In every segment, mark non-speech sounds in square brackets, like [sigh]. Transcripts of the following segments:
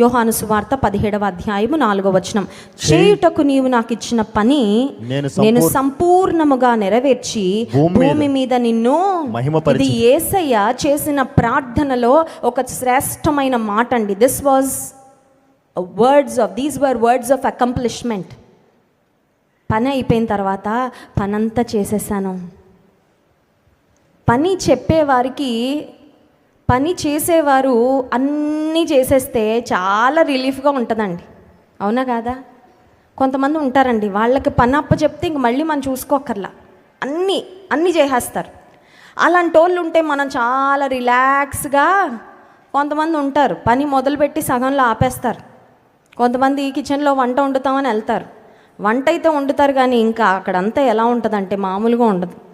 యోహాను సువార్త పదిహేడవ అధ్యాయము నాలుగవ వచనం. చేయుటకు నీవు నాకు ఇచ్చిన పని నేను సంపూర్ణముగా నెరవేర్చి భూమి మీద నిన్ను ఇది ఏసయ్య చేసిన ప్రార్థనలో ఒక శ్రేష్టమైన మాట అండి. This was words of these were words of accomplishment పని అయిపోయిన తర్వాత పనంతా చేసేసాను. పని చెప్పేవారికి పని చేసేవారు అన్నీ చేసేస్తే చాలా రిలీఫ్గా ఉంటుందండి. అవునా కాదా? కొంతమంది ఉంటారండి వాళ్ళకి పని అప్ప చెప్తే ఇంక మళ్ళీ మనం చూసుకోకర్లా అన్నీ అన్నీ చేసేస్తారు. అలాంటి వాళ్ళు ఉంటే మనం చాలా రిలాక్స్గా కొంతమంది ఉంటారు. పని మొదలుపెట్టి సగంలో ఆపేస్తారు. కొంతమంది కిచెన్లో వంట వండుతామని వెళ్తారు. వంట అయితే వండుతారు కానీ ఇంకా అక్కడంతా ఎలా ఉంటుందంటే మామూలుగా ఉండదు.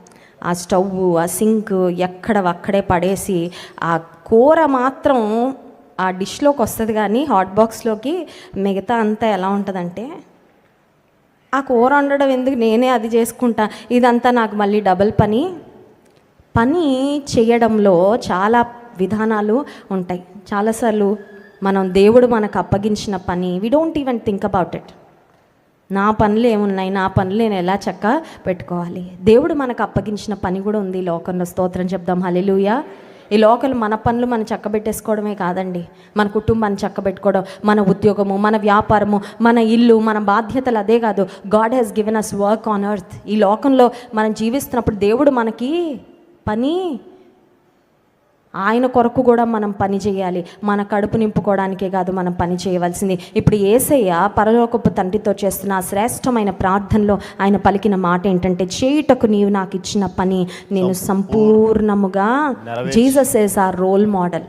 ఆ స్టవ్ ఆ సింక్ ఎక్కడ అక్కడే పడేసి ఆ కూర మాత్రం ఆ డిష్లోకి వస్తుంది కానీ హాట్ బాక్స్లోకి మిగతా అంతా ఎలా ఉంటుందంటే ఆ కూర వండడం ఎందుకు నేనే అది చేసుకుంటా? ఇదంతా నాకు మళ్ళీ డబుల్ పని. పని చేయడంలో చాలా విధానాలు ఉంటాయి. చాలాసార్లు మనం దేవుడు మనకు అప్పగించిన పని we don't even think about it నా పనులు ఏమున్నాయి? నా పనులు నేను ఎలా చక్క పెట్టుకోవాలి? దేవుడు మనకు అప్పగించిన పని కూడా ఉంది ఈ లోకంలో. స్తోత్రం చెప్దాం. హల్లెలూయా. ఈ లోకలు మన పనులు మనం చక్కబెట్టేసుకోవడమే కాదండి. మన కుటుంబాన్ని చక్కబెట్టుకోవడం మన ఉద్యోగము మన వ్యాపారము మన ఇల్లు మన బాధ్యతలు అదే కాదు. God has given us work on earth ఈ లోకంలో మనం జీవిస్తున్నప్పుడు దేవుడు మనకి పని ఆయన కొరకు కూడా మనం పని చేయాలి. మన కడుపు నింపుకోవడానికే కాదు మనం పని చేయవలసింది. ఇప్పుడు ఏసయ్య పరలోకపు తండ్రితో చేస్తున్న ఆ శ్రేష్టమైన ప్రార్థనలో ఆయన పలికిన మాట ఏంటంటే చేయుటకు నీవు నాకు ఇచ్చిన పని నేను సంపూర్ణముగా జీసస్ ఏస్ ఆ రోల్ మోడల్.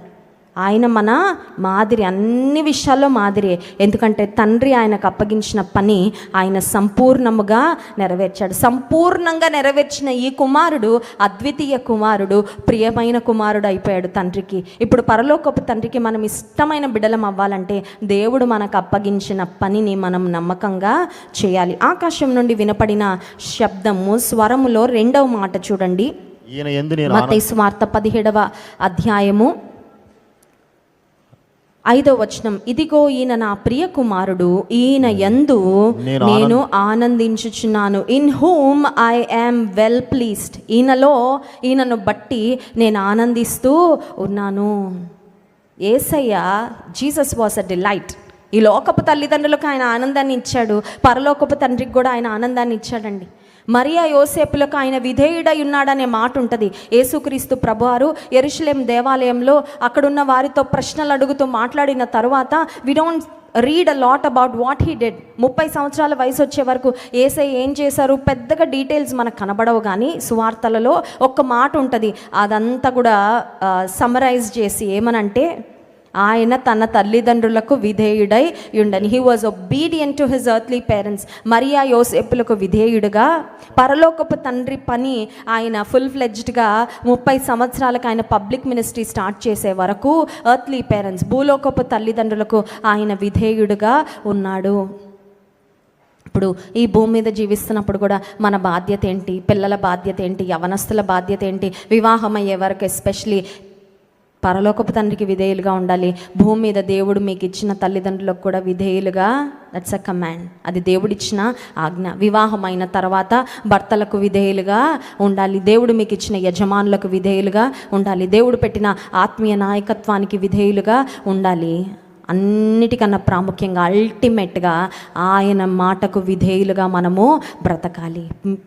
ఆయన మన మాదిరి అన్ని విషయాల్లో మాదిరి. ఎందుకంటే తండ్రి ఆయనకు అప్పగించిన పని ఆయన సంపూర్ణముగా నెరవేర్చాడు. సంపూర్ణంగా నెరవేర్చిన ఈ కుమారుడు అద్వితీయ కుమారుడు ప్రియమైన కుమారుడు అయిపోయాడు తండ్రికి. ఇప్పుడు పరలోకపు తండ్రికి మనం ఇష్టమైన బిడలం అవ్వాలంటే దేవుడు మనకు అప్పగించిన పనిని మనం నమ్మకంగా చేయాలి. ఆకాశం నుండి వినపడిన శబ్దము స్వరములో రెండవ మాట చూడండి. ఈయన ఎందు నేను మత్తయి సువార్త పదిహేడవ అధ్యాయము. ఐదో వచనం ఇదిగో ఈయన నా ప్రియ కుమారుడు ఈయన నేను నేను ఆనందించుచున్నాను. In whom I am well pleased. ఈయనలో ఈయనను బట్టి నేను ఆనందిస్తూ ఉన్నాను. Yesayya Jesus was a delight. ఈ లోకపు తల్లిదండ్రులకు ఆయన ఆనందాన్ని ఇచ్చాడు. పరలోకపు తండ్రికి కూడా ఆయన ఆనందాన్ని ఇచ్చాడండి. మరియా యోసేపులకు ఆయన విధేయుడై ఉన్నాడనే మాట ఉంటుంది యేసుక్రీస్తు ప్రభువారు ఎరుషలేం దేవాలయంలో అక్కడున్న వారితో ప్రశ్నలు అడుగుతూ మాట్లాడిన తర్వాత we don't read a lot about what he did ముప్పై సంవత్సరాల వయసు వచ్చే వరకు ఏసై ఏం చేశారు? పెద్దగా డీటెయిల్స్ మనకు కనబడవు కానీ సువార్తలలో ఒక్క మాట ఉంటుంది అదంతా కూడా సమరైజ్ చేసి ఏమనంటే ఆయన తన తల్లిదండ్రులకు విధేయుడై ఉండని. He was obedient to his earthly parents Mariya యోసేపులకు విధేయుడుగా. పరలోకపు తండ్రి పని ఆయన ఫుల్ ఫ్లెడ్జ్డ్గా ముప్పై సంవత్సరాలకు ఆయన పబ్లిక్ మినిస్ట్రీ స్టార్ట్ చేసే వరకు ఎర్త్లీ పేరెంట్స్ భూలోకపు తల్లిదండ్రులకు ఆయన విధేయుడుగా ఉన్నాడు. ఇప్పుడు ఈ భూమి మీద జీవిస్తున్నప్పుడు కూడా మన బాధ్యత ఏంటి? పిల్లల బాధ్యత ఏంటి? యవనస్తుల బాధ్యత ఏంటి? వివాహం అయ్యే వరకు ఎస్పెషలీ పరలోకపు తండ్రికి విధేయులుగా ఉండాలి. భూమి మీద దేవుడు మీకు ఇచ్చిన తల్లిదండ్రులకు కూడా విధేయులుగా దట్స్ అ కమాండ్ అది దేవుడిచ్చిన ఆజ్ఞ. వివాహం అయిన తర్వాత భర్తలకు విధేయులుగా ఉండాలి. దేవుడు మీకు ఇచ్చిన యజమానులకు విధేయులుగా ఉండాలి. దేవుడు పెట్టిన ఆత్మీయ నాయకత్వానికి విధేయులుగా ఉండాలి. అన్నిటికన్నా ప్రాముఖ్యంగా అల్టిమేట్గా ఆయన మాటకు విధేయులుగా మనము బ్రతకాలి.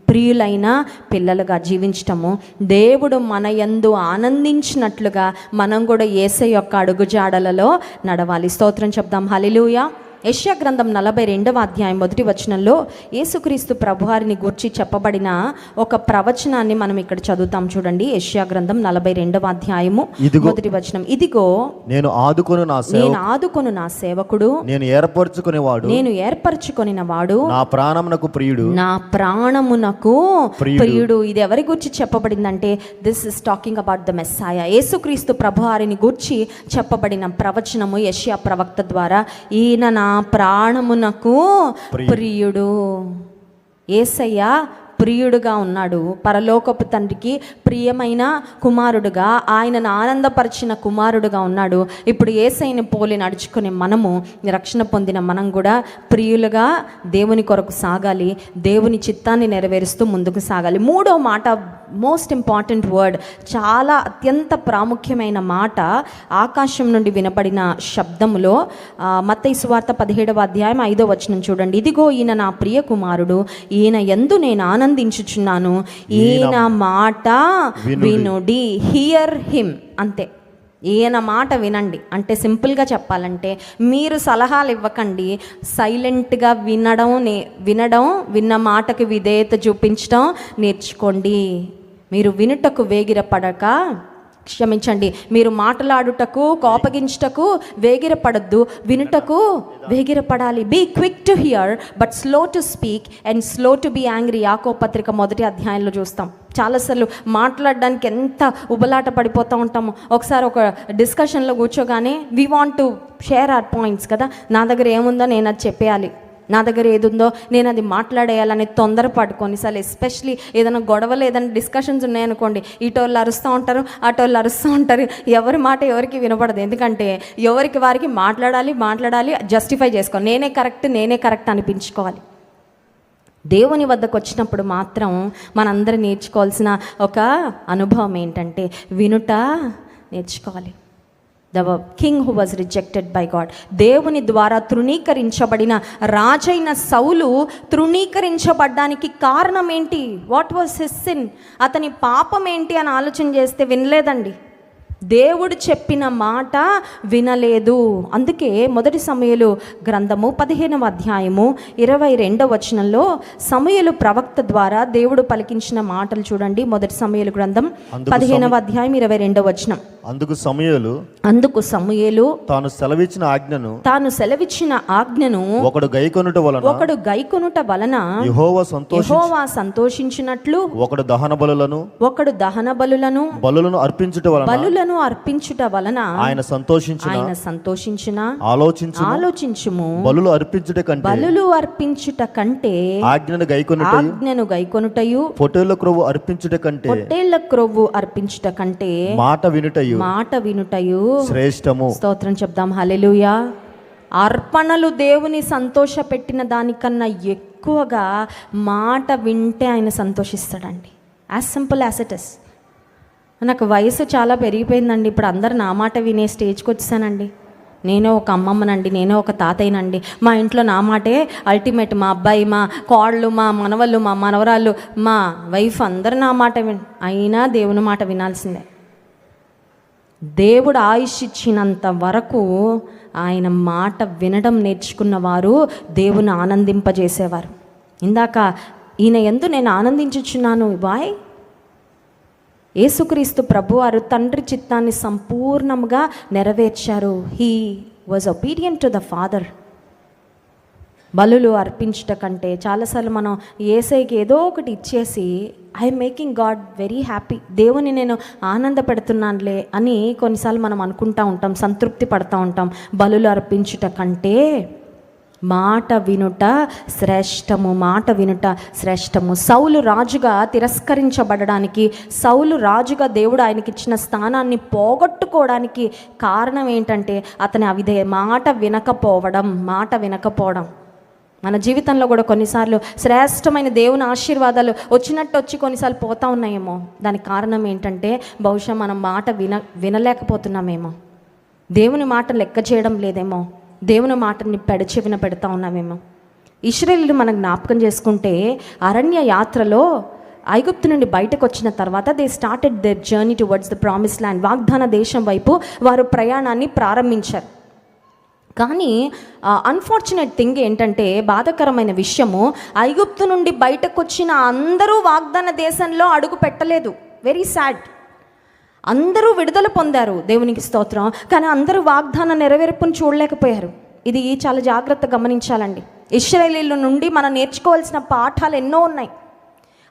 ప్రియులైన పిల్లలుగా జీవించటము దేవుడు మన యందు ఆనందించినట్లుగా మనం కూడా ఏసై యొక్క అడుగుజాడలలో నడవాలి. స్తోత్రం చెప్దాం. హలిలుయా యెషయా గ్రంథం నలభై రెండవ అధ్యాయం మొదటి వచనంలో యేసుక్రీస్తు ప్రభువారిని గూర్చి చెప్పబడిన ఒక ప్రవచనాన్ని మనం ఇక్కడ చదువుతాం చూడండి. యెషయా గ్రంథం నలభై రెండవ అధ్యాయము మొదటి వచనం. ఇదిగో నేను ఆదుకొను నా నేను ఆదుకొను నా సేవకుడు. నేను ఏర్పరచుకునేవాడు. నేను ఏర్పరచుకొనిన వాడు నా ప్రాణమునకు ప్రియుడు. నా ప్రాణమునకు ప్రియుడు. ప్రియుడు. ఇది ఎవరి గురించి చెప్పబడిందంటే this is talking about the Messiah Yesukristu ప్రభువారిని గురించి చెప్పబడిన ప్రవచనము యష్యా ప్రవక్త ద్వారా ఈయన నా ప్రాణమునకు ప్రియుడు. ప్రియుడు ఏసయ్య ప్రియుడుగా ఉన్నాడు. పరలోకపు తండ్రికి ప్రియమైన కుమారుడుగా ఆయనను ఆనందపరిచిన కుమారుడుగా ఉన్నాడు. ఇప్పుడు ఏసైని పోలి నడుచుకునే మనము రక్షణ పొందిన మనం కూడా ప్రియులుగా దేవుని కొరకు సాగాలి. దేవుని చిత్తాన్ని నెరవేరుస్తూ ముందుకు సాగాలి. మూడో మాట మోస్ట్ ఇంపార్టెంట్ వర్డ్ చాలా అత్యంత ప్రాముఖ్యమైన మాట ఆకాశం నుండి వినపడిన శబ్దములో మత్తయి సువార్త పదిహేడవ అధ్యాయం ఐదో వచనం చూడండి. ఇదిగో ఈయన నా ప్రియ కుమారుడు ఈయన ఎందు నేను ఆనందించుచున్నాను. ఈయన మాట వినుడి. హియర్ హిమ్ అంతే. ఈయన మాట వినండి. అంటే సింపుల్గా చెప్పాలంటే మీరు సలహాలు ఇవ్వకండి. సైలెంట్గా వినడం నే వినడం విన్న మాటకి విధేయత చూపించడం నేర్చుకోండి. మీరు వినుటకు వేగిరపడక క్షమించండి. మీరు మాట్లాడుటకు కోపగించుటకు వేగిరపడద్దు. వినుటకు వేగిరపడాలి. Be quick to hear but slow to speak and slow to be angry యాకో పత్రిక మొదటి అధ్యాయంలో చూస్తాం. చాలాసార్లు మాట్లాడడానికి ఎంత ఉబలాట పడిపోతూ ఉంటాము. ఒకసారి ఒక డిస్కషన్లో కూర్చోగానే we want to share our points కదా? నా దగ్గర ఏముందో నేను అది చెప్పేయాలి. నా దగ్గర ఏది ఉందో నేను అది మాట్లాడేయాలని తొందరపాటు కొన్నిసార్లు ఎస్పెషలీ ఏదైనా గొడవలు ఏదైనా డిస్కషన్స్ ఉన్నాయనుకోండి ఇటోళ్ళు అరుస్తూ ఉంటారు అటోళ్ళు అరుస్తూ ఉంటారు. ఎవరి మాట ఎవరికి వినపడదు. ఎందుకంటే ఎవరికి వారికి మాట్లాడాలి మాట్లాడాలి జస్టిఫై చేసుకోవాలి నేనే కరెక్ట్ నేనే కరెక్ట్ అనిపించుకోవాలి. దేవుని వద్దకు వచ్చినప్పుడు మాత్రం మనందరూ నేర్చుకోవాల్సిన ఒక అనుభవం ఏంటంటే వినుట నేర్చుకోవాలి. The king who was rejected by God దేవుని ద్వారా తృణీకరించబడిన రాజైన సౌలు తృణీకరించబడ్డానికి కారణం ఏంటి? వాట్ వాజ్ హిస్ సిన్ అతని పాపం ఏంటి అని ఆలోచన చేస్తే వినలేదండి. దేవుడు చెప్పిన మాట వినలేదు. అందుకే మొదటి సమయలు గ్రంథము పదిహేనవ అధ్యాయము ఇరవై రెండవ వచనంలో సమయలు ప్రవక్త ద్వారా దేవుడు పలికించిన మాటలు చూడండి. మొదటి సమయలు గ్రంథం పదిహేనవ అధ్యాయం ఇరవై రెండవ వచనం. అందుకు సమయలు అందుకు సమయలు తాను సెలవిచ్చిన ఆజ్ఞను తాను సెలవిచ్చిన ఆజ్ఞను ఒకడు గైకొనుట వలన ఒకడు గైకొనుట వలన యెహోవా సంతోషి యెహోవా సంతోషించినట్లు ఒకడు దహన బలులను ఒకడు దహన బలులను బలులను అర్పించుట వలన బలులను అర్పించుట వలన ఆయన సంతోషించిన ఆయన సంతోషించిన ఆలోచించు ఆలోచించుము బలులు అర్పించుట కంటే బలులు అర్పించుట కంటే ఆజ్ఞను గైకొనుట ఆజ్ఞను గైకొనుటయు పొటేళ్ళ క్రొవ్వు అర్పించుట కంటే పొట్టేళ్ళ క్రొవ్వు అర్పించుట కంటే మాట వినుటయు మాట వినుటయు. శ్రేష్టము. స్తోత్రం చెప్దాం. హల్లెలూయా. అర్పణలు దేవుని సంతోషపెట్టిన దానికన్నా ఎక్కువగా మాట వింటే ఆయన సంతోషిస్తాడండి. As simple as it is నాకు వయసు చాలా పెరిగిపోయిందండి. ఇప్పుడు అందరు నా మాట వినే స్టేజ్కి వచ్చానండి. నేనే ఒక అమ్మమ్మనండి. నేనే ఒక తాతయ్యనండి. మా ఇంట్లో నా మాటే అల్టిమేట్ మా అబ్బాయి మా కోళ్ళు మా మనవళ్ళు మా మనవరాళ్ళు మా వైఫ్ అందరు నా మాట విన్ అయినా దేవుని మాట వినాల్సిందే. దేవుడు ఆయుష్ ఇచ్చినంత వరకు ఆయన మాట వినడం నేర్చుకున్న వారు దేవుని ఆనందింపజేసేవారు. ఇందాక ఈయన ఎందు నేను ఆనందించుచున్నాను బాయ్ యేసుక్రీస్తు ప్రభువారు తండ్రి చిత్తాన్ని సంపూర్ణంగా నెరవేర్చారు. He was obedient to the father బలులు అర్పించట కంటే చాలాసార్లు మనం ఏసైకి ఏదో ఒకటి ఇచ్చేసి I making God very happy. దేవుని నేను ఆనందపెడుతున్నానులే అని కొన్నిసార్లు మనం అనుకుంటా ఉంటాం సంతృప్తి పడతా ఉంటాం. బలులు అర్పించుట కంటే మాట వినుట శ్రేష్టము మాట వినుట శ్రేష్టము. సౌలు రాజుగా తిరస్కరించబడడానికి సౌలు రాజుగా దేవుడు ఆయనకి ఇచ్చిన స్థానాన్ని పోగొట్టుకోవడానికి కారణం ఏంటంటే అతని అవిధే మాట వినకపోవడం మాట వినకపోవడం. మన జీవితంలో కూడా కొన్నిసార్లు శ్రేష్టమైన దేవుని ఆశీర్వాదాలు వచ్చినట్టు వచ్చి కొన్నిసార్లు పోతా ఉన్నాయేమో. దానికి కారణం ఏంటంటే బహుశా మనం మాట విన వినలేకపోతున్నామేమో. దేవుని మాట లెక్క చేయడం లేదేమో. దేవుని మాటని పెడచెవిన పెడతా ఉన్నామేమో. ఇస్రాయేలీలు మనం జ్ఞాపకం చేసుకుంటే అరణ్య యాత్రలో ఐగుప్తు నుండి బయటకు వచ్చిన తర్వాత they started their journey towards the promise land వాగ్దాన దేశం వైపు వారు ప్రయాణాన్ని ప్రారంభించారు. కానీ అన్ఫార్చునేట్ థింగ్ ఏంటంటే బాధాకరమైన విషయము ఐగుప్తు నుండి బయటకు వచ్చిన అందరూ వాగ్దాన దేశంలో అడుగు పెట్టలేదు. వెరీ సాడ్ అందరూ విడుదల పొందారు దేవునికి స్తోత్రం కానీ అందరూ వాగ్దాన నెరవేర్పును చూడలేకపోయారు. ఇది చాలా జాగ్రత్త గమనించాలండి. ఇస్రాయేలీల నుండి మనం నేర్చుకోవాల్సిన పాఠాలు ఎన్నో ఉన్నాయి.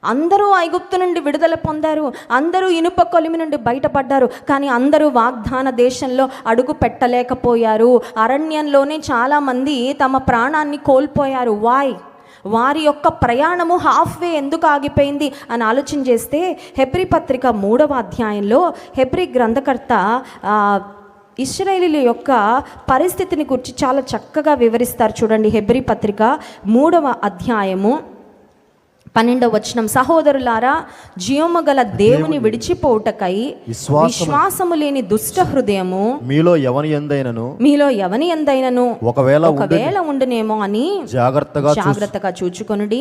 అందరూ ఐగుప్తు నుండి విడుదల పొందారు. అందరూ ఇనుప కొలిమి నుండి బయటపడ్డారు. కానీ అందరూ వాగ్దాన దేశంలో అడుగు పెట్టలేకపోయారు. అరణ్యంలోనే చాలామంది తమ ప్రాణాన్ని కోల్పోయారు. వాయ్ వారి యొక్క ప్రయాణము హాఫ్ వే ఎందుకు ఆగిపోయింది అని ఆలోచన చేస్తే హెబ్రి పత్రిక మూడవ అధ్యాయంలో హెబ్రి గ్రంథకర్త ఇస్రాయేలీల యొక్క పరిస్థితిని గురించి చాలా చక్కగా వివరిస్తారు. చూడండి హెబ్రి పత్రిక మూడవ అధ్యాయము. పన్నెండవ వచనం సహోదరులారా జీవము గల దేవుని విడిచిపోవుటకై విశ్వాసము- విశ్వాసము లేని దుష్ట హృదయము మీలో ఎవని ఎందైనను? మీలో ఎవని ఎందైనను? ఒకవేళ ఒకవేళ ఉండునేమో అని జాగ్రత్తగా జాగ్రత్తగా చూచుకొనుడి.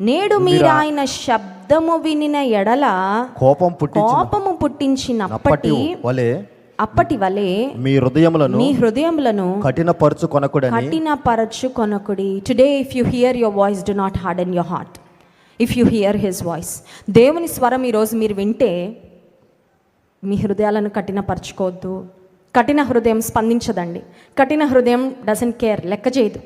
నేడు మీరు ఆయన శబ్దము వినిన ఎడల కోపం కోపము పుట్టించినప్పటి నప్పటి వలె అప్పటి వలె మీ హృదయములను మీ హృదయములను కఠినపరచు కొనకుడని కఠినపరచు కొనకుడి today if you hear your voice do not hard in your heart if you hear his voice దేవుని స్వరం ఈరోజు మీరు వింటే మీ హృదయాలను కఠినపరచుకోవద్దు కఠిన హృదయం స్పందించదండి. కఠిన హృదయం డజన్ కేర్ లెక్క చేయదు.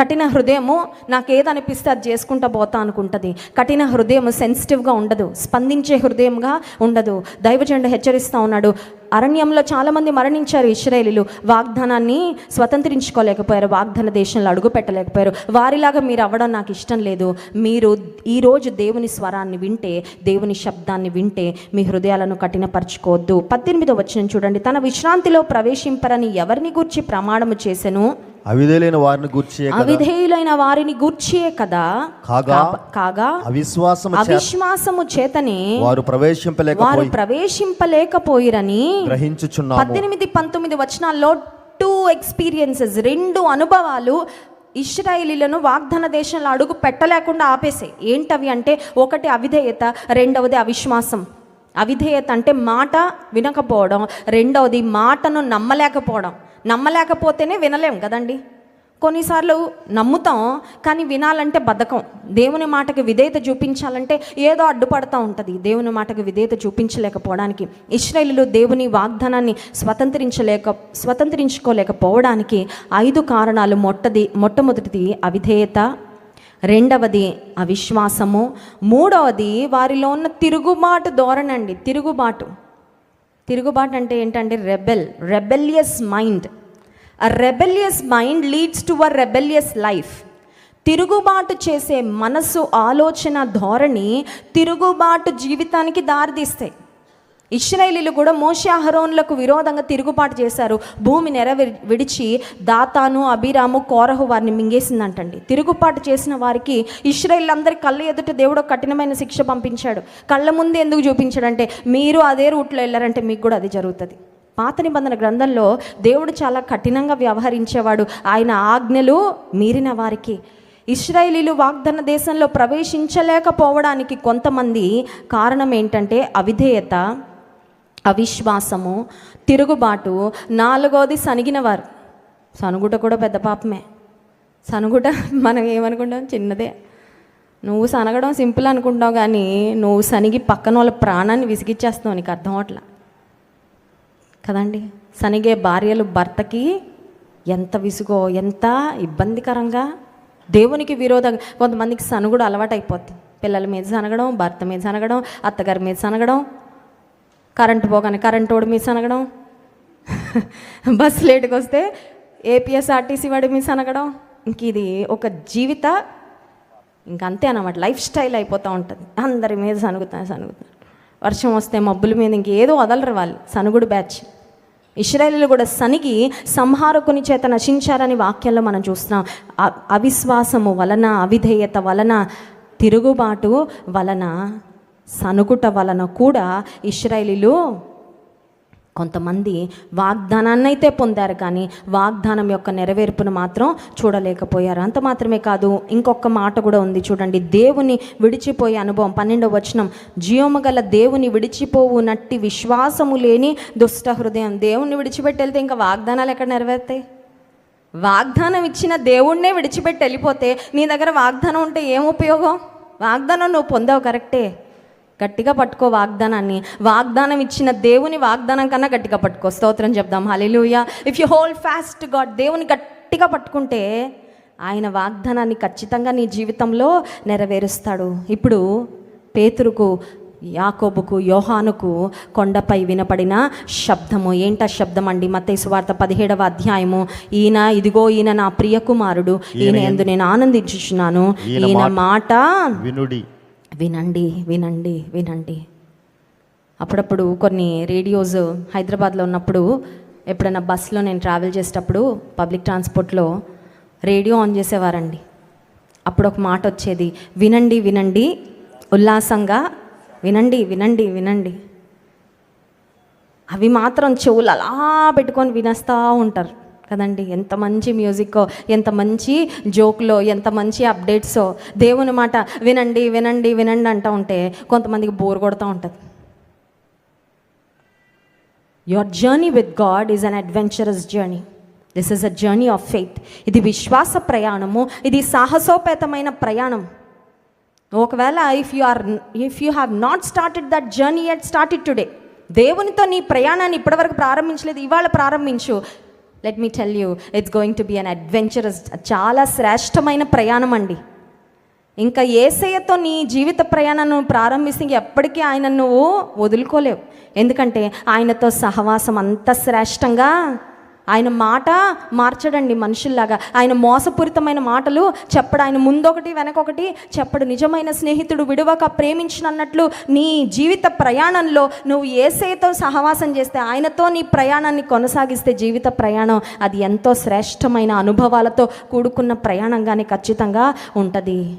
కఠిన హృదయము నాకు ఏది అనిపిస్తే అది చేసుకుంటా పోతా అనుకుంటుంది. కఠిన హృదయం సెన్సిటివ్గా ఉండదు. స్పందించే హృదయంగా ఉండదు. దైవజెండ హెచ్చరిస్తూ ఉన్నాడు అరణ్యంలో చాలామంది మరణించారు ఇస్రాయేలీలు వాగ్దానాన్ని స్వతంత్రించుకోలేకపోయారు. వాగ్దాన దేశంలో అడుగు పెట్టలేకపోయారు. వారిలాగా మీరు అవ్వడం నాకు ఇష్టం లేదు. మీరు ఈరోజు దేవుని స్వరాన్ని వింటే దేవుని శబ్దాన్ని వింటే మీ హృదయాలను కఠినపరచుకోవద్దు. పద్దెనిమిదో వచ్చిన చూడండి. తన విశ్రాంతిలో ప్రవేశింపరని ఎవరిని గూర్చి ప్రమాణము చేసెను? అవిధేలైన వారిని గూర్చి అవిధేయులైన వారిని గూర్చియే కదా. కాగా? కాగా? అవిశ్వాసము అవిశ్వాసము చేతనే వారు ప్రవేశింపలేక వారు ప్రవేశింపలేకపోయిరని గ్రహించుచున్నాము. పద్దెనిమిది పంతొమ్మిది వచనాల్లో టూ ఎక్స్పీరియన్సెస్ రెండు అనుభవాలు ఇస్రాయేలీలను వాగ్దాన దేశంలో అడుగు పెట్టలేకుండా ఆపేసే ఏంటవి అంటే ఒకటి అవిధేయత రెండవది అవిశ్వాసం. అవిధేయత అంటే మాట వినకపోవడం రెండవది మాటను నమ్మలేకపోవడం. నమ్మలేకపోతేనే వినలేం కదండి? కొన్నిసార్లు నమ్ముతాం కానీ వినాలంటే బద్ధకం. దేవుని మాటకు విధేయత చూపించాలంటే ఏదో అడ్డుపడతా ఉంటుంది దేవుని మాటకు విధేయత చూపించలేకపోవడానికి. ఇస్రాయిలు దేవుని వాగ్దానాన్ని స్వతంత్రించలేక స్వతంత్రించుకోలేకపోవడానికి ఐదు కారణాలు మొట్టది మొట్టమొదటిది అవిధేయత రెండవది అవిశ్వాసము మూడవది వారిలో ఉన్న తిరుగుబాటు ధోరణండి తిరుగుబాటు. తిరుగుబాటు అంటే ఏంటంటే rebel rebellious mind a rebellious mind leads to a rebellious life తిరుగుబాటు చేసే మనసు ఆలోచన ధోరణి తిరుగుబాటు జీవితానికి దారితీస్తాయి. ఇస్రాయేలీలు కూడా మోషే అహరోన్లకు విరోధంగా తిరుగుబాటు చేశారు. భూమి నెర విడిచి దాతాను అభిరాము కోరహు వారిని మింగేసిందంటండి. తిరుగుబాటు చేసిన వారికి ఇష్రైల్ అందరి కళ్ళ ఎదుట దేవుడు కఠినమైన శిక్ష పంపించాడు. కళ్ళ ముందు ఎందుకు చూపించాడంటే మీరు అదే రూట్లో వెళ్ళారంటే మీకు కూడా అది జరుగుతుంది. పాత నిబంధన గ్రంథంలో దేవుడు చాలా కఠినంగా వ్యవహరించేవాడు. ఆయన ఆజ్ఞలు మీరిన వారికి. ఇస్రాయేలీలు వాగ్దాన దేశంలో ప్రవేశించలేకపోవడానికి కొంతమంది కారణం ఏంటంటే అవిధేయత అవిశ్వాసము తిరుగుబాటు. నాలుగోది సనిగినవారు సనుగుట కూడా పెద్ద పాపమే. సనుగుట మనం ఏమనుకుంటాం? చిన్నదే. నువ్వు సనగడం సింపుల్ అనుకుంటావు కానీ నువ్వు సనిగి పక్కన వాళ్ళ ప్రాణాన్ని విసిగిచ్చేస్తావు నీకు అర్థం అవట్లా. కదండి. సనిగే భార్యలు భర్తకి ఎంత విసుగో ఎంత ఇబ్బందికరంగా. దేవునికి విరోధంగా కొంతమందికి సనుగుడు అలవాటు పిల్లల మీద సనగడం భర్త మీద సనగడం అత్తగారి మీద సనగడం కరెంటు పోగానే కరెంటు [laughs] వాడి మీద సనగడం బస్ లేటుకు వస్తే ఏపీఎస్ఆర్టీసీ వాడి మీద సనగడం ఇంక ఇది ఒక జీవిత ఇంక అంతే లైఫ్ స్టైల్ అయిపోతూ ఉంటుంది. అందరి మీద సనుగుతా సనుగుతా వర్షం వస్తే మబ్బుల మీద ఇంకేదో వదలరు వాళ్ళు. సనుగుడు బ్యాచ్. ఇస్రాయలీలు కూడా సనిగి సంహారకుని చేత నశించారని వాక్యంలో మనం చూస్తున్నాం. అవిశ్వాసము వలన అవిధేయత వలన తిరుగుబాటు వలన సనుగుట వలన కూడా ఇస్రాయలీలు కొంతమంది వాగ్దానాన్ని అయితే పొందారు కానీ వాగ్దానం యొక్క నెరవేర్పును మాత్రం చూడలేకపోయారు. అంత మాత్రమే కాదు ఇంకొక మాట కూడా ఉంది చూడండి. దేవుని విడిచిపోయే అనుభవం పన్నెండవ వచనం. జీవము గల దేవుని విడిచిపోవు నట్టి విశ్వాసము లేని దుష్ట హృదయం. దేవుణ్ణి విడిచిపెట్టి వెళ్తే ఇంకా వాగ్దానాలు ఎక్కడ నెరవేరుతాయి? వాగ్దానం ఇచ్చిన దేవుణ్ణే విడిచిపెట్టి వెళ్ళిపోతే నీ దగ్గర వాగ్దానం ఉంటే ఏం ఉపయోగం? వాగ్దానం నువ్వు పొందావు కరెక్టే. గట్టిగా పట్టుకో వాగ్దానాన్ని. వాగ్దానం ఇచ్చిన దేవుని వాగ్దానం కన్నా గట్టిగా పట్టుకో. స్తోత్రం చెప్దాం. Hallelujah. If you hold fast God దేవుని గట్టిగా పట్టుకుంటే ఆయన వాగ్దానాన్ని ఖచ్చితంగా నీ జీవితంలో నెరవేరుస్తాడు. ఇప్పుడు పేతురుకు యాకోబుకు యోహానుకు కొండపై వినపడిన శబ్దము. ఏంట శబ్దం అండి మత్తయి వార్త పదిహేడవ అధ్యాయము. ఈయన ఇదిగో ఈయన నా ప్రియ కుమారుడు ఈయన ఎందు నేను ఆనందించుచున్నాను. ఈయన మాట వినుడి. వినండి వినండి వినండి. అప్పుడప్పుడు కొన్ని రేడియోస్ హైదరాబాద్లో ఉన్నప్పుడు ఎప్పుడైనా బస్సులో నేను ట్రావెల్ చేసేటప్పుడు పబ్లిక్ ట్రాన్స్పోర్ట్లో రేడియో ఆన్ చేసేవారండి. అప్పుడు ఒక మాట వచ్చేది వినండి వినండి ఉల్లాసంగా వినండి వినండి వినండి. అవి మాత్రం చెవులు అలా పెట్టుకొని వినేస్తూ ఉంటారు. కదండి? ఎంత మంచి మ్యూజిక్కో ఎంత మంచి జోక్లో ఎంత మంచి అప్డేట్సో దేవుని మాట వినండి వినండి వినండి అంటూ ఉంటే కొంతమందికి బోర్ కొడుతూ ఉంటుంది. Your journey with God is an adventurous journey this is a journey of faith ఇది విశ్వాస ప్రయాణము. ఇది సాహసోపేతమైన ప్రయాణం. ఒకవేళ if you are if you have not started that journey at started today దేవునితో నీ ప్రయాణాన్ని ఇప్పటివరకు ప్రారంభించలేదు ఇవాళ ప్రారంభించు. Let me tell you it's going to be an adventurous చాలా శ్రేష్టమైన ప్రయాణం అండి. ఇంకా ఏసయ్యతో నీ జీవిత ప్రయాణాన్ని ప్రారంభిస్తే ఎప్పటికీ ఆయన నువ్వు వదులుకోలేవు. ఎందుకంటే ఆయనతో సహవాసం అంత శ్రేష్టంగా ఆయన మాట మార్చడండి మనుషుల్లాగా. ఆయన మోసపూరితమైన మాటలు చెప్పడు. ఆయన ముందొకటి వెనకొకటి చెప్పడు. నిజమైన స్నేహితుడు విడువక ప్రేమించినన్నట్లు నీ జీవిత ప్రయాణంలో నువ్వు ఏసైతో సహవాసం చేస్తే ఆయనతో నీ ప్రయాణాన్ని కొనసాగిస్తే జీవిత ప్రయాణం అది ఎంతో శ్రేష్టమైన అనుభవాలతో కూడుకున్న ప్రయాణంగానే ఖచ్చితంగా ఉంటుంది.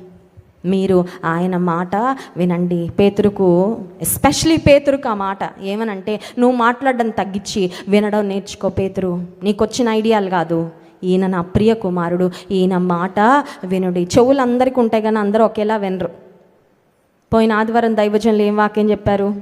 మీరు ఆయన మాట వినండి. పేతురుకు ఎస్పెషలీ పేతురుకు ఆ మాట ఏమనంటే నువ్వు మాట్లాడడం తగ్గించి వినడం నేర్చుకో పేతురు. నీకు వచ్చిన ఐడియాలు కాదు. ఈయన నా ప్రియ కుమారుడు. ఈయన మాట వినుడి. చెవులు అందరికీ ఉంటాయి కానీ అందరూ ఒకేలా వినరు. పోయిన ఆదివారం దైవజనులు ఏం వాక్యం చెప్పారు?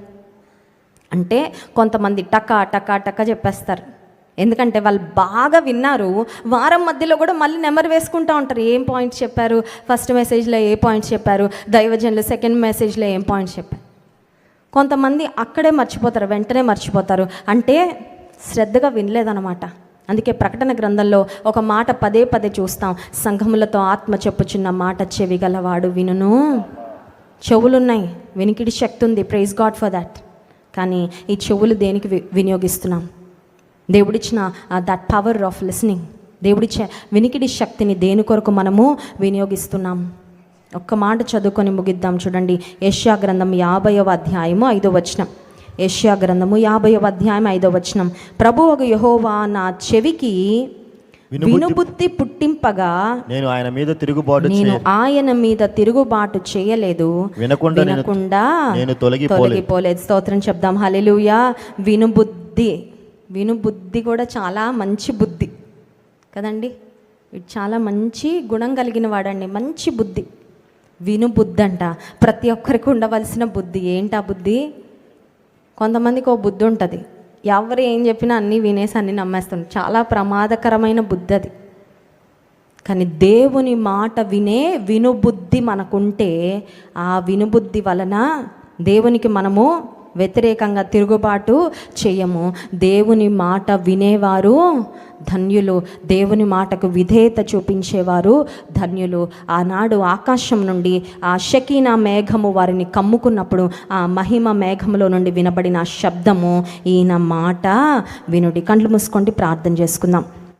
అంటే కొంతమంది టకా టకా టక చెప్పేస్తారు. ఎందుకంటే వాళ్ళు బాగా విన్నారు. వారం మధ్యలో కూడా మళ్ళీ నెంబర్ వేసుకుంటూ ఉంటారు. ఏం పాయింట్స్ చెప్పారు? ఫస్ట్ మెసేజ్లో ఏ పాయింట్స్ చెప్పారు? దైవజనులు సెకండ్ మెసేజ్లో ఏం పాయింట్స్ చెప్పారు? కొంతమంది అక్కడే మర్చిపోతారు వెంటనే మర్చిపోతారు. అంటే శ్రద్ధగా వినలేదన్నమాట. అందుకే ప్రకటన గ్రంథంలో ఒక మాట పదే పదే చూస్తాం. సంఘములతో ఆత్మ చెప్పుచున్న మాట చెవి గలవాడు వినును. చెవులున్నాయి. వినికిడి శక్తి ఉంది. ప్రైజ్ గాడ్ ఫర్ దాట్ కానీ ఈ చెవులు దేనికి వి- వినియోగిస్తున్నాం? దేవుడిచ్చిన దట్ పవర్ ఆఫ్ లిసనింగ్ దేవుడిచ్చే వినికిడి శక్తిని దేని కొరకు మనము వినియోగిస్తున్నాం? ఒక్క మాట చదువుకొని ముగిద్దాం చూడండి. ఏషియా గ్రంథం యాభైవ అధ్యాయము ఐదో వచనం. ఏషియా గ్రంథము యాభైవ అధ్యాయం ఐదో వచనం. ప్రభు ఒక యహోవా నా చెవికి వినుబుద్ధి- పుట్టింపగా నేను ఆయన మీద తిరుగుబాటు నేను ఆయన మీద తిరుగుబాటు చేయలేదు. వినకుండా వినకుండా నేను తొలగిపోలేదు. స్తోత్రం చెప్దాం. హల్లెలూయా. వినుబుద్ధి. వినుబుద్ధి కూడా చాలా మంచి బుద్ధి. కదండి? ఇది చాలా మంచి గుణం కలిగిన వాడండి. మంచి బుద్ధి. వినుబుద్ధి అంట. ప్రతి ఒక్కరికి ఉండవలసిన బుద్ధి. ఏంటి ఆ బుద్ధి? కొంతమందికి ఓ బుద్ధి ఉంటుంది. ఎవరు ఏం చెప్పినా అన్నీ వినేసి అన్నీ నమ్మేస్తారు. చాలా ప్రమాదకరమైన బుద్ధి అది. కానీ దేవుని మాట వినే వినుబుద్ధి మనకుంటే ఆ వినుబుద్ధి వలన దేవునికి మనము వ్యతిరేకంగా తిరుగుబాటు చేయము. దేవుని మాట వినేవారు ధన్యులు. దేవుని మాటకు విధేయత చూపించేవారు ధన్యులు. ఆనాడు ఆకాశం నుండి ఆ షకీనా మేఘము వారిని కమ్ముకున్నప్పుడు ఆ మహిమ మేఘములో నుండి వినబడిన శబ్దము ఈయన మాట వినుడి. కండ్లు మూసుకోండి ప్రార్థన చేసుకుందాం.